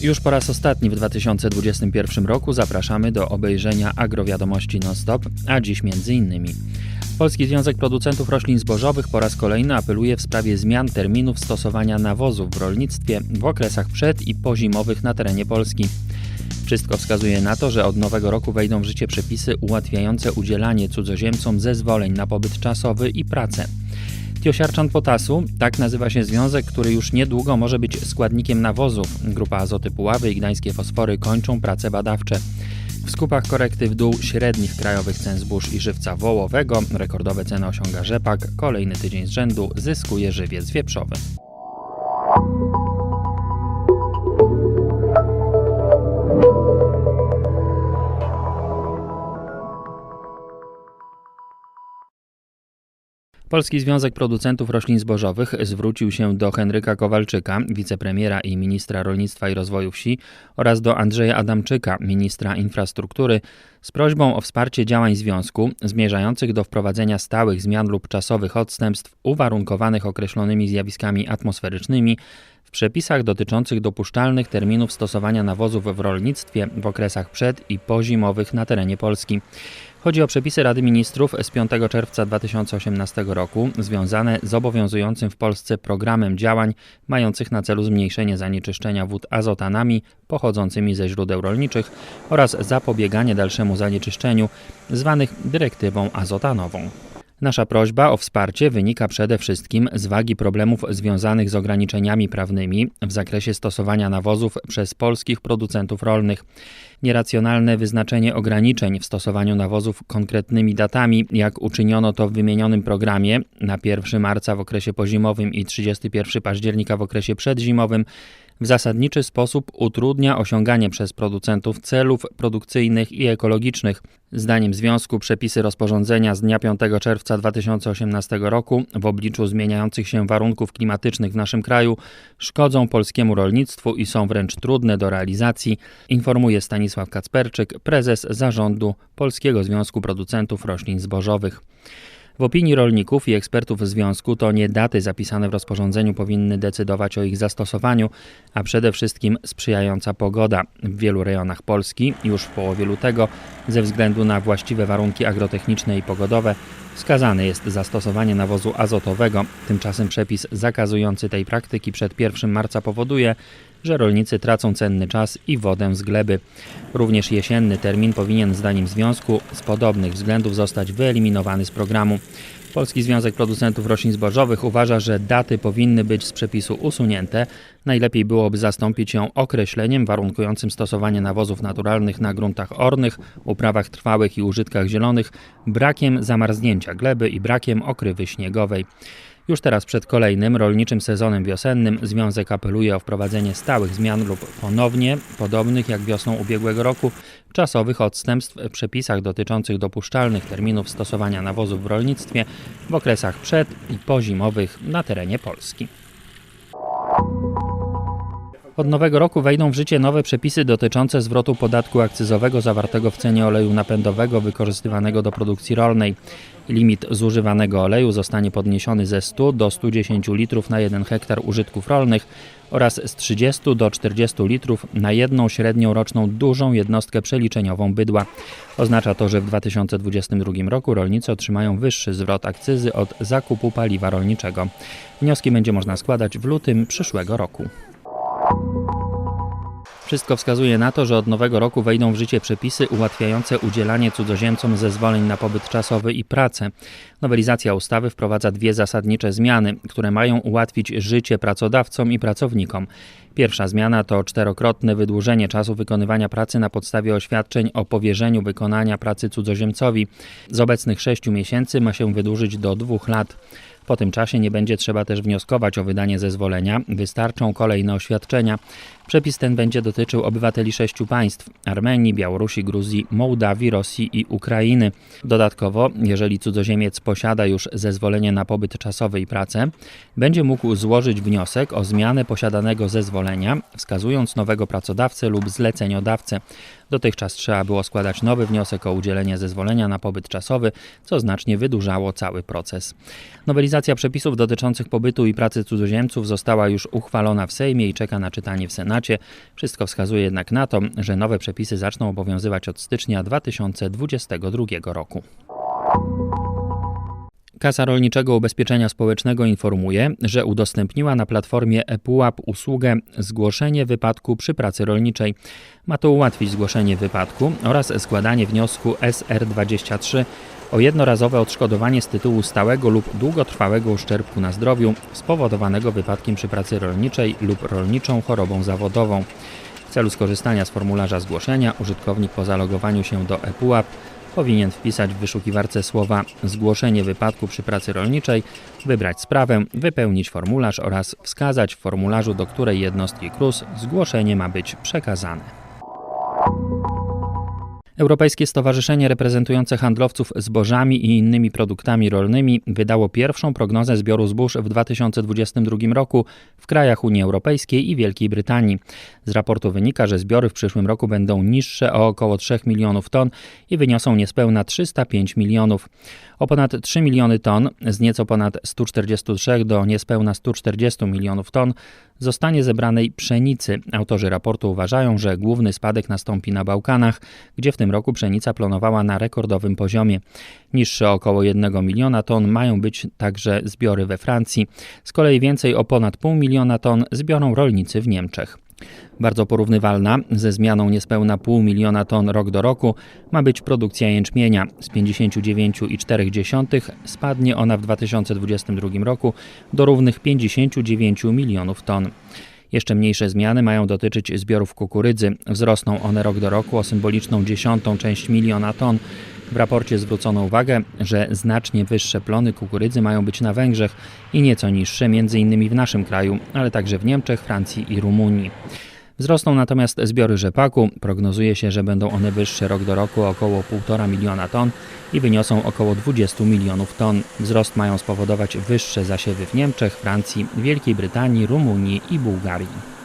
Już po raz ostatni w 2021 roku zapraszamy do obejrzenia agrowiadomości non-stop, a dziś między innymi. Polski Związek Producentów Roślin Zbożowych po raz kolejny apeluje w sprawie zmian terminów stosowania nawozów w rolnictwie w okresach przed i pozimowych na terenie Polski. Wszystko wskazuje na to, że od nowego roku wejdą w życie przepisy ułatwiające udzielanie cudzoziemcom zezwoleń na pobyt czasowy i pracę. Tiosiarczan Potasu, tak nazywa się związek, który już niedługo może być składnikiem nawozów. Grupa Azoty Puławy i Gdańskie Fosfory kończą prace badawcze. W skupach korekty w dół średnich krajowych cen zbóż i żywca wołowego rekordowe ceny osiąga rzepak, kolejny tydzień z rzędu zyskuje żywiec wieprzowy. Polski Związek Producentów Roślin Zbożowych zwrócił się do Henryka Kowalczyka, wicepremiera i ministra rolnictwa i rozwoju wsi oraz do Andrzeja Adamczyka, ministra infrastruktury, z prośbą o wsparcie działań związku zmierzających do wprowadzenia stałych zmian lub czasowych odstępstw uwarunkowanych określonymi zjawiskami atmosferycznymi w przepisach dotyczących dopuszczalnych terminów stosowania nawozów w rolnictwie w okresach przed i pozimowych na terenie Polski. Chodzi o przepisy Rady Ministrów z 5 czerwca 2018 roku związane z obowiązującym w Polsce programem działań mających na celu zmniejszenie zanieczyszczenia wód azotanami pochodzącymi ze źródeł rolniczych oraz zapobieganie dalszemu zanieczyszczeniu zwanych dyrektywą azotanową. Nasza prośba o wsparcie wynika przede wszystkim z wagi problemów związanych z ograniczeniami prawnymi w zakresie stosowania nawozów przez polskich producentów rolnych. Nieracjonalne wyznaczenie ograniczeń w stosowaniu nawozów konkretnymi datami, jak uczyniono to w wymienionym programie na 1 marca w okresie pozimowym i 31 października w okresie przedzimowym, w zasadniczy sposób utrudnia osiąganie przez producentów celów produkcyjnych i ekologicznych. Zdaniem związku przepisy rozporządzenia z dnia 5 czerwca 2018 roku w obliczu zmieniających się warunków klimatycznych w naszym kraju szkodzą polskiemu rolnictwu i są wręcz trudne do realizacji, informuje Stanisław Kacperczyk, prezes zarządu Polskiego Związku Producentów Roślin Zbożowych. W opinii rolników i ekspertów związku to nie daty zapisane w rozporządzeniu powinny decydować o ich zastosowaniu, a przede wszystkim sprzyjająca pogoda. W wielu rejonach Polski już w połowie lutego ze względu na właściwe warunki agrotechniczne i pogodowe wskazane jest zastosowanie nawozu azotowego. Tymczasem przepis zakazujący tej praktyki przed 1 marca powoduje, że rolnicy tracą cenny czas i wodę z gleby. Również jesienny termin powinien zdaniem związku z podobnych względów zostać wyeliminowany z programu. Polski Związek Producentów Roślin Zbożowych uważa, że daty powinny być z przepisu usunięte. Najlepiej byłoby zastąpić ją określeniem warunkującym stosowanie nawozów naturalnych na gruntach ornych, uprawach trwałych i użytkach zielonych, brakiem zamarznięcia gleby i brakiem okrywy śniegowej. Już teraz przed kolejnym rolniczym sezonem wiosennym Związek apeluje o wprowadzenie stałych zmian lub ponownie, podobnych jak wiosną ubiegłego roku, czasowych odstępstw w przepisach dotyczących dopuszczalnych terminów stosowania nawozów w rolnictwie w okresach przed i pozimowych na terenie Polski. Od nowego roku wejdą w życie nowe przepisy dotyczące zwrotu podatku akcyzowego zawartego w cenie oleju napędowego wykorzystywanego do produkcji rolnej. Limit zużywanego oleju zostanie podniesiony ze 100 do 110 litrów na 1 hektar użytków rolnych oraz z 30 do 40 litrów na jedną średnią roczną dużą jednostkę przeliczeniową bydła. Oznacza to, że w 2022 roku rolnicy otrzymają wyższy zwrot akcyzy od zakupu paliwa rolniczego. Wnioski będzie można składać w lutym przyszłego roku. Wszystko wskazuje na to, że od nowego roku wejdą w życie przepisy ułatwiające udzielanie cudzoziemcom zezwoleń na pobyt czasowy i pracę. Nowelizacja ustawy wprowadza dwie zasadnicze zmiany, które mają ułatwić życie pracodawcom i pracownikom. Pierwsza zmiana to czterokrotne wydłużenie czasu wykonywania pracy na podstawie oświadczeń o powierzeniu wykonania pracy cudzoziemcowi. Z obecnych sześciu miesięcy ma się wydłużyć do dwóch lat. Po tym czasie nie będzie trzeba też wnioskować o wydanie zezwolenia, wystarczą kolejne oświadczenia. Przepis ten będzie dotyczył obywateli sześciu państw: Armenii, Białorusi, Gruzji, Mołdawii, Rosji i Ukrainy. Dodatkowo, jeżeli cudzoziemiec posiada już zezwolenie na pobyt czasowy i pracę, będzie mógł złożyć wniosek o zmianę posiadanego zezwolenia, wskazując nowego pracodawcę lub zleceniodawcę. Dotychczas trzeba było składać nowy wniosek o udzielenie zezwolenia na pobyt czasowy, co znacznie wydłużało cały proces. Nowelizacja przepisów dotyczących pobytu i pracy cudzoziemców została już uchwalona w Sejmie i czeka na czytanie w Senacie. Wszystko wskazuje jednak na to, że nowe przepisy zaczną obowiązywać od stycznia 2022 roku. Kasa Rolniczego Ubezpieczenia Społecznego informuje, że udostępniła na platformie ePUAP usługę zgłoszenie wypadku przy pracy rolniczej. Ma to ułatwić zgłoszenie wypadku oraz składanie wniosku SR23 o jednorazowe odszkodowanie z tytułu stałego lub długotrwałego uszczerbku na zdrowiu spowodowanego wypadkiem przy pracy rolniczej lub rolniczą chorobą zawodową. W celu skorzystania z formularza zgłoszenia użytkownik po zalogowaniu się do ePUAP powinien wpisać w wyszukiwarce słowa zgłoszenie wypadku przy pracy rolniczej, wybrać sprawę, wypełnić formularz oraz wskazać w formularzu, do której jednostki KRUS zgłoszenie ma być przekazane. Europejskie Stowarzyszenie reprezentujące handlowców zbożami i innymi produktami rolnymi wydało pierwszą prognozę zbioru zbóż w 2022 roku w krajach Unii Europejskiej i Wielkiej Brytanii. Z raportu wynika, że zbiory w przyszłym roku będą niższe o około 3 milionów ton i wyniosą niespełna 305 milionów. O ponad 3 miliony ton, z nieco ponad 143 do niespełna 140 milionów ton, zostanie zebranej pszenicy. Autorzy raportu uważają, że główny spadek nastąpi na Bałkanach, gdzie w tym roku pszenica plonowała na rekordowym poziomie. Niższe około 1 miliona ton mają być także zbiory we Francji. Z kolei więcej o ponad pół miliona ton zbiorą rolnicy w Niemczech. Bardzo porównywalna ze zmianą niespełna pół miliona ton rok do roku ma być produkcja jęczmienia. Z 59,4 spadnie ona w 2022 roku do równych 59 milionów ton. Jeszcze mniejsze zmiany mają dotyczyć zbiorów kukurydzy. Wzrosną one rok do roku o symboliczną dziesiątą część miliona ton. W raporcie zwrócono uwagę, że znacznie wyższe plony kukurydzy mają być na Węgrzech i nieco niższe m.in. w naszym kraju, ale także w Niemczech, Francji i Rumunii. Wzrosną natomiast zbiory rzepaku. Prognozuje się, że będą one wyższe rok do roku około 1,5 miliona ton i wyniosą około 20 milionów ton. Wzrost mają spowodować wyższe zasiewy w Niemczech, Francji, Wielkiej Brytanii, Rumunii i Bułgarii.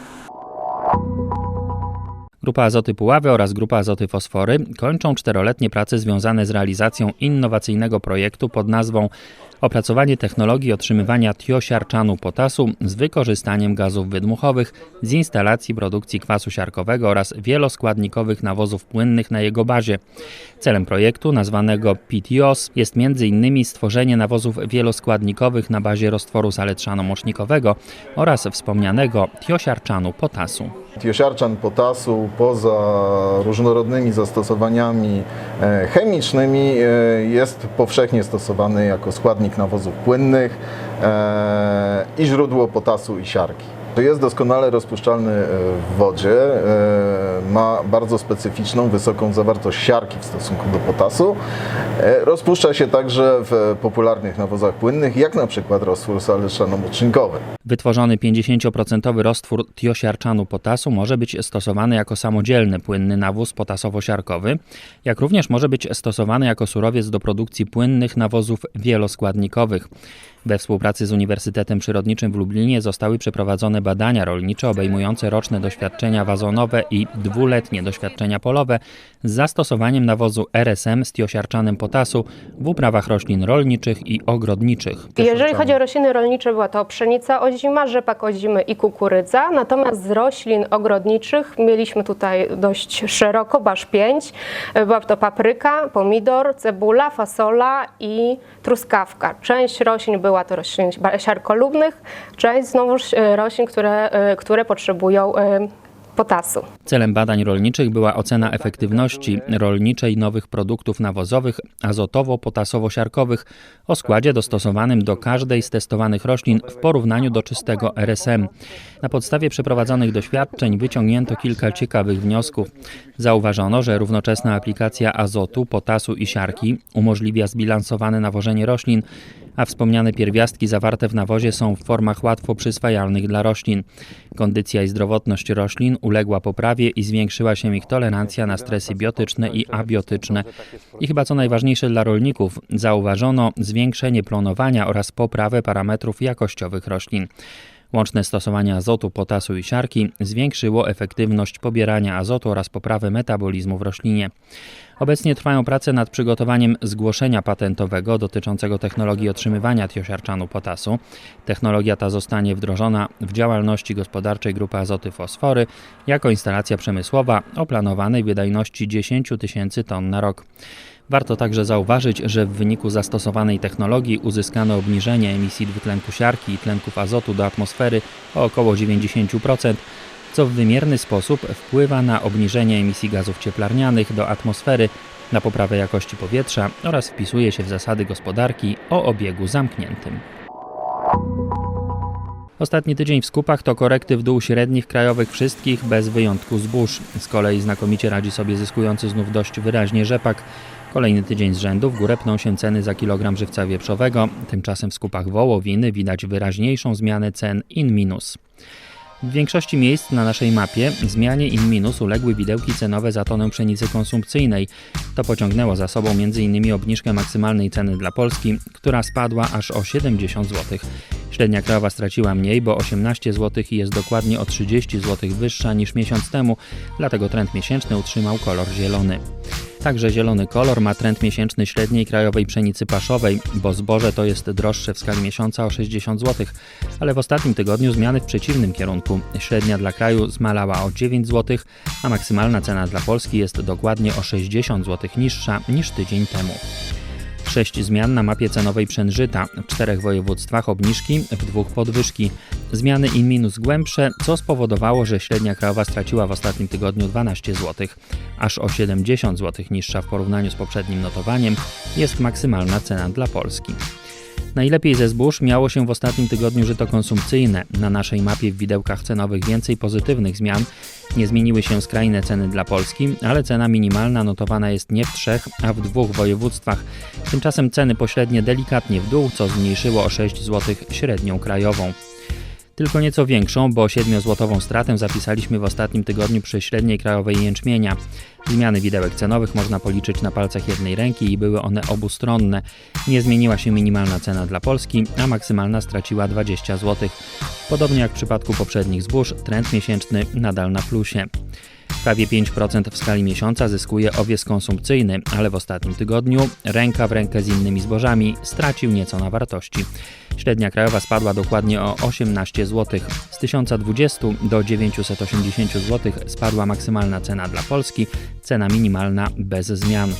Grupa Azoty Puławy oraz Grupa Azoty Fosfory kończą czteroletnie prace związane z realizacją innowacyjnego projektu pod nazwą Opracowanie technologii otrzymywania tiosiarczanu potasu z wykorzystaniem gazów wydmuchowych z instalacji produkcji kwasu siarkowego oraz wieloskładnikowych nawozów płynnych na jego bazie. Celem projektu, nazwanego PTOS, jest m.in. stworzenie nawozów wieloskładnikowych na bazie roztworu saletrzano-mocznikowego oraz wspomnianego tiosiarczanu potasu. Tiosiarczan potasu poza różnorodnymi zastosowaniami e, chemicznymi e, jest powszechnie stosowany jako składnik nawozów płynnych e, i źródło potasu i siarki. Jest doskonale rozpuszczalny w wodzie, ma bardzo specyficzną, wysoką zawartość siarki w stosunku do potasu. Rozpuszcza się także w popularnych nawozach płynnych, jak na przykład roztwór saleczano-moczynkowy. Wytworzony 50% roztwór tiosiarczanu potasu może być stosowany jako samodzielny płynny nawóz potasowo-siarkowy, jak również może być stosowany jako surowiec do produkcji płynnych nawozów wieloskładnikowych. We współpracy z Uniwersytetem Przyrodniczym w Lublinie zostały przeprowadzone badania rolnicze obejmujące roczne doświadczenia wazonowe i dwuletnie doświadczenia polowe z zastosowaniem nawozu RSM z tiosiarczanem potasu w uprawach roślin rolniczych i ogrodniczych. Jeżeli chodzi o rośliny rolnicze, była to pszenica ozima, rzepak ozimy i kukurydza. Natomiast z roślin ogrodniczych mieliśmy tutaj dość szeroko, baż 5. Była to papryka, pomidor, cebula, fasola i truskawka. Część roślin była to roślin siarkolubnych, część znowu roślin, które, które potrzebują potasu. Celem badań rolniczych była ocena efektywności rolniczej nowych produktów nawozowych azotowo-potasowo-siarkowych o składzie dostosowanym do każdej z testowanych roślin w porównaniu do czystego RSM. Na podstawie przeprowadzonych doświadczeń wyciągnięto kilka ciekawych wniosków. Zauważono, że równoczesna aplikacja azotu, potasu i siarki umożliwia zbilansowane nawożenie roślin, a wspomniane pierwiastki zawarte w nawozie są w formach łatwo przyswajalnych dla roślin. Kondycja i zdrowotność roślin uległa poprawie i zwiększyła się ich tolerancja na stresy biotyczne i abiotyczne. I chyba co najważniejsze dla rolników, zauważono zwiększenie plonowania oraz poprawę parametrów jakościowych roślin. Łączne stosowanie azotu, potasu i siarki zwiększyło efektywność pobierania azotu oraz poprawę metabolizmu w roślinie. Obecnie trwają prace nad przygotowaniem zgłoszenia patentowego dotyczącego technologii otrzymywania tiosiarczanu potasu. Technologia ta zostanie wdrożona w działalności gospodarczej Grupy Azoty Fosfory jako instalacja przemysłowa o planowanej wydajności 10 tysięcy ton na rok. Warto także zauważyć, że w wyniku zastosowanej technologii uzyskano obniżenie emisji dwutlenku siarki i tlenków azotu do atmosfery o około 90%, co w wymierny sposób wpływa na obniżenie emisji gazów cieplarnianych do atmosfery, na poprawę jakości powietrza oraz wpisuje się w zasady gospodarki o obiegu zamkniętym. Ostatni tydzień w skupach to korekty w dół średnich krajowych wszystkich bez wyjątku zbóż. Z kolei znakomicie radzi sobie zyskujący znów dość wyraźnie rzepak. Kolejny tydzień z rzędu w górę pną się ceny za kilogram żywca wieprzowego. Tymczasem w skupach wołowiny widać wyraźniejszą zmianę cen in minus. W większości miejsc na naszej mapie zmianie in minus uległy widełki cenowe za tonę pszenicy konsumpcyjnej. To pociągnęło za sobą m.in. obniżkę maksymalnej ceny dla Polski, która spadła aż o 70 zł. Średnia krajowa straciła mniej, bo 18 zł i jest dokładnie o 30 zł wyższa niż miesiąc temu, dlatego trend miesięczny utrzymał kolor zielony. Także zielony kolor ma trend miesięczny średniej krajowej pszenicy paszowej, bo zboże to jest droższe w skali miesiąca o 60 zł, ale w ostatnim tygodniu zmiany w przeciwnym kierunku. Średnia dla kraju zmalała o 9 zł, a maksymalna cena dla Polski jest dokładnie o 60 zł niższa niż tydzień temu. Sześć zmian na mapie cenowej przężyta, w czterech województwach obniżki, w dwóch podwyżki. Zmiany in minus głębsze, co spowodowało, że średnia krajowa straciła w ostatnim tygodniu 12 zł. Aż o 70 zł niższa w porównaniu z poprzednim notowaniem jest maksymalna cena dla Polski. Najlepiej ze zbóż miało się w ostatnim tygodniu żyto konsumpcyjne. Na naszej mapie w widełkach cenowych więcej pozytywnych zmian. Nie zmieniły się skrajne ceny dla Polski, ale cena minimalna notowana jest nie w trzech, a w dwóch województwach. Tymczasem ceny pośrednie delikatnie w dół, co zmniejszyło o 6 zł średnią krajową. Tylko nieco większą, bo 7-złotową stratę zapisaliśmy w ostatnim tygodniu przy średniej krajowej jęczmienia. Zmiany widełek cenowych można policzyć na palcach jednej ręki i były one obustronne. Nie zmieniła się minimalna cena dla Polski, a maksymalna straciła 20 zł. Podobnie jak w przypadku poprzednich zbóż, trend miesięczny nadal na plusie. Prawie 5% w skali miesiąca zyskuje owiec konsumpcyjny, ale w ostatnim tygodniu ręka w rękę z innymi zbożami stracił nieco na wartości. Średnia krajowa spadła dokładnie o 18 zł. Z 1020 do 980 zł spadła maksymalna cena dla Polski, cena minimalna bez zmian.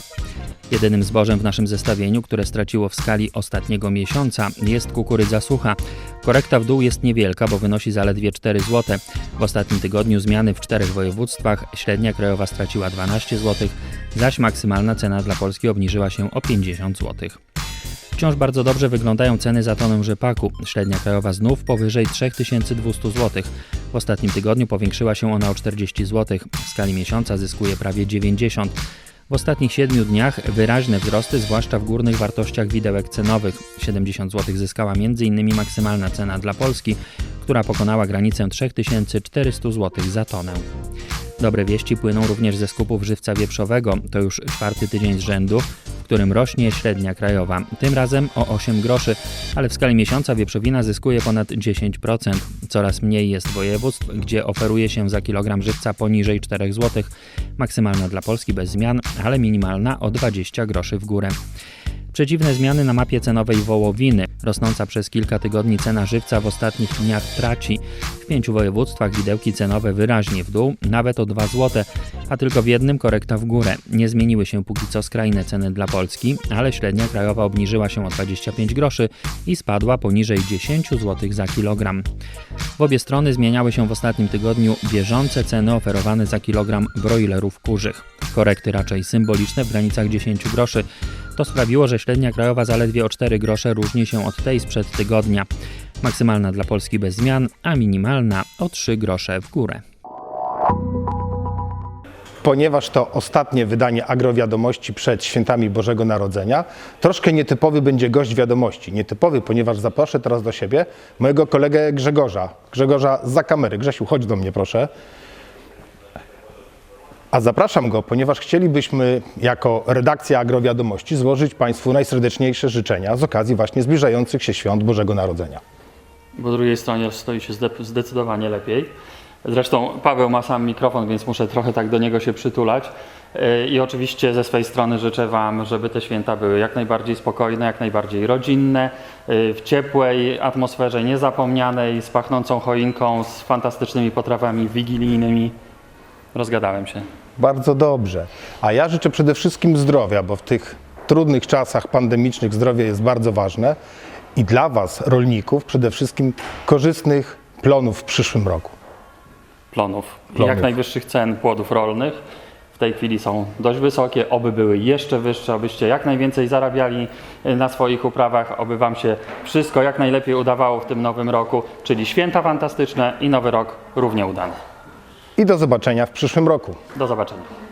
Jedynym zbożem w naszym zestawieniu, które straciło w skali ostatniego miesiąca, jest kukurydza sucha. Korekta w dół jest niewielka, bo wynosi zaledwie 4 zł. W ostatnim tygodniu zmiany w czterech województwach średnia krajowa straciła 12 zł, zaś maksymalna cena dla Polski obniżyła się o 50 zł. Wciąż bardzo dobrze wyglądają ceny za tonę rzepaku. Średnia krajowa znów powyżej 3200 zł. W ostatnim tygodniu powiększyła się ona o 40 zł. W skali miesiąca zyskuje prawie 90 w ostatnich 7 dniach wyraźne wzrosty, zwłaszcza w górnych wartościach widełek cenowych. 70 zł zyskała m.in. maksymalna cena dla Polski, która pokonała granicę 3400 zł za tonę. Dobre wieści płyną również ze skupów żywca wieprzowego. To już czwarty tydzień z rzędu, którym rośnie średnia krajowa. Tym razem o 8 groszy, ale w skali miesiąca wieprzowina zyskuje ponad 10%. Coraz mniej jest województw, gdzie oferuje się za kilogram żywca poniżej 4 zł. Maksymalna dla Polski bez zmian, ale minimalna o 20 groszy w górę. Przeciwne zmiany na mapie cenowej wołowiny. Rosnąca przez kilka tygodni cena żywca w ostatnich dniach traci. W pięciu województwach widełki cenowe wyraźnie w dół, nawet o 2 zł, a tylko w jednym korekta w górę. Nie zmieniły się póki co skrajne ceny dla Polski, ale średnia krajowa obniżyła się o 25 groszy i spadła poniżej 10 zł za kilogram. W obie strony zmieniały się w ostatnim tygodniu bieżące ceny oferowane za kilogram broilerów kurzych. Korekty raczej symboliczne w granicach 10 groszy. To sprawiło, że średnia krajowa zaledwie o 4 grosze różni się od tej sprzed tygodnia. Maksymalna dla Polski bez zmian, a minimalna o 3 grosze w górę. Ponieważ to ostatnie wydanie agrowiadomości przed świętami Bożego Narodzenia, troszkę nietypowy będzie gość wiadomości. Nietypowy, ponieważ zaproszę teraz do siebie mojego kolegę Grzegorza. Grzegorza za kamery. Grzesiu, chodź do mnie proszę. A zapraszam go, ponieważ chcielibyśmy jako redakcja agrowiadomości złożyć Państwu najserdeczniejsze życzenia z okazji właśnie zbliżających się świąt Bożego Narodzenia. Po drugiej stronie stoi się zde- zdecydowanie lepiej. Zresztą Paweł ma sam mikrofon, więc muszę trochę tak do niego się przytulać. Yy, I oczywiście ze swojej strony życzę Wam, żeby te święta były jak najbardziej spokojne, jak najbardziej rodzinne, yy, w ciepłej atmosferze, niezapomnianej, z pachnącą choinką, z fantastycznymi potrawami wigilijnymi. Rozgadałem się. Bardzo dobrze. A ja życzę przede wszystkim zdrowia, bo w tych trudnych czasach pandemicznych zdrowie jest bardzo ważne i dla Was, rolników, przede wszystkim korzystnych plonów w przyszłym roku. plonów, Plonów. jak najwyższych cen płodów rolnych. W tej chwili są dość wysokie, oby były jeszcze wyższe, abyście jak najwięcej zarabiali y, na swoich uprawach, oby Wam się wszystko jak najlepiej udawało w tym nowym roku, czyli święta fantastyczne i nowy rok równie udany. I do zobaczenia w przyszłym roku. Do zobaczenia.